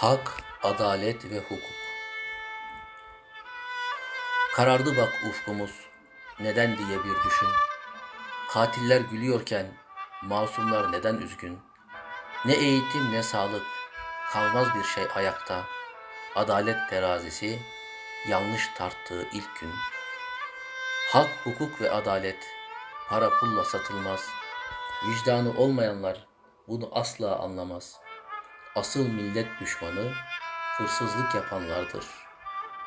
Hak, adalet ve hukuk. Karardı bak ufkumuz, neden diye bir düşün. Katiller gülüyorken masumlar neden üzgün? Ne eğitim ne sağlık, kalmaz bir şey ayakta. Adalet terazisi yanlış tarttığı ilk gün. Hak, hukuk ve adalet para pulla satılmaz. Vicdanı olmayanlar bunu asla anlamaz. Asıl millet düşmanı hırsızlık yapanlardır.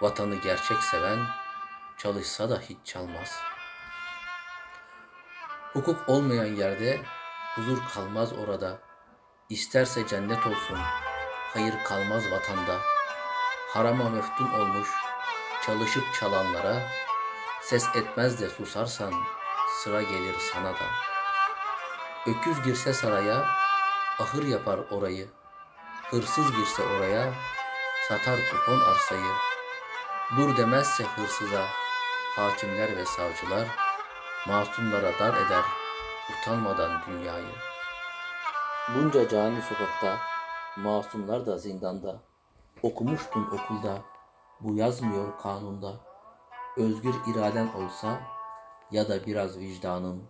Vatanı gerçek seven çalışsa da hiç çalmaz. Hukuk olmayan yerde huzur kalmaz orada. İsterse cennet olsun, hayır kalmaz vatanda. Harama meftun olmuş, çalışıp çalanlara, ses etmez de susarsan sıra gelir sana da. Öküz girse saraya, ahır yapar orayı. Hırsız girse oraya, satar kupon arsayı. Dur demezse hırsıza, hakimler ve savcılar, masumlara dar eder, utanmadan dünyayı. Bunca cani sokakta, masumlar da zindanda. Okumuştun okulda, bu yazmıyor kanunda. Özgür iraden olsa ya da biraz vicdanın,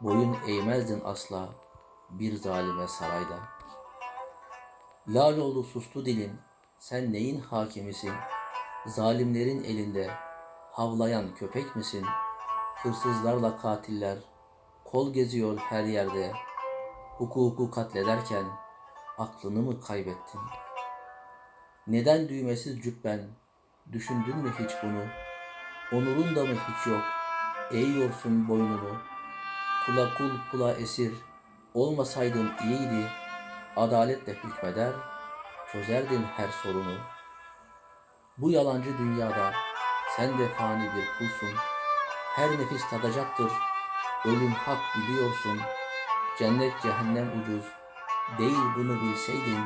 boyun eğmezdin asla bir zalime sarayda. Lal oldu sustu dilin, sen neyin hakimisin? Zalimlerin elinde havlayan köpek misin? Hırsızlarla katiller kol geziyor her yerde. Hukuku katlederken aklını mı kaybettin? Neden düğmesiz cübben? Düşündün mü hiç bunu? Onurun da mı hiç yok? Eğiyorsun boynunu. Kula kul kula esir. Olmasaydın iyiydi. Adaletle hükmeder. Çözerdin her sorunu. Bu yalancı dünyada sen de fani bir kulsun. Her nefis tadacaktır. Ölüm hak biliyorsun. Cennet cehennem ucuz. Değil bunu bilseydin.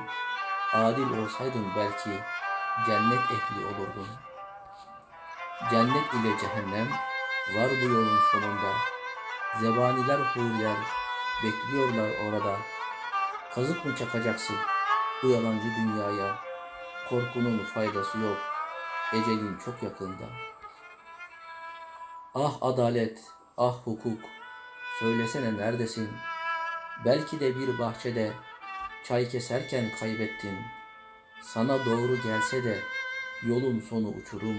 Adil olsaydın belki cennet ehli olurdun. Cennet ile cehennem var bu yolun sonunda. Zebaniler huriler bekliyorlar orada. Kazık mı çakacaksın bu yalancı dünyaya? Korkunun faydası yok. Ecelin çok yakında. Ah adalet, ah hukuk. Söylesene neredesin? Belki de bir bahçede çay keserken kaybettin. Sana doğru gelse de yolun sonu uçurum.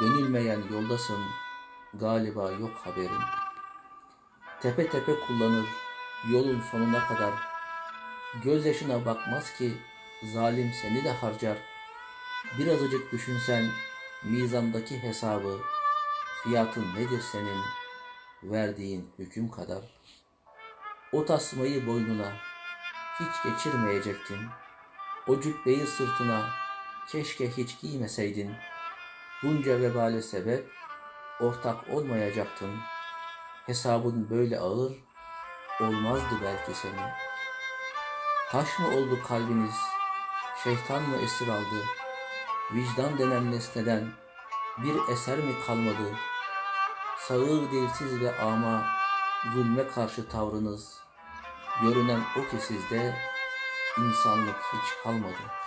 Dönülmeyen yoldasın. Galiba yok haberin. Tepe tepe kullanır yolun sonuna kadar. Gözyaşına bakmaz ki zalim seni de harcar. Birazcık düşünsen mizandaki hesabı, fiyatın nedir senin, verdiğin hüküm kadar. O tasmayı boynuna hiç geçirmeyecektin. O cübbeyi sırtına keşke hiç giymeseydin. Bunca vebale sebep ortak olmayacaktın. Hesabın böyle ağır olmazdı belki senin. Taş mı oldu kalbiniz? Şeytan mı esir aldı? Vicdan denen nesneden bir eser mi kalmadı? Sağır dilsiz ve ama zulme karşı tavrınız. Görünen o ki sizde insanlık hiç kalmadı.''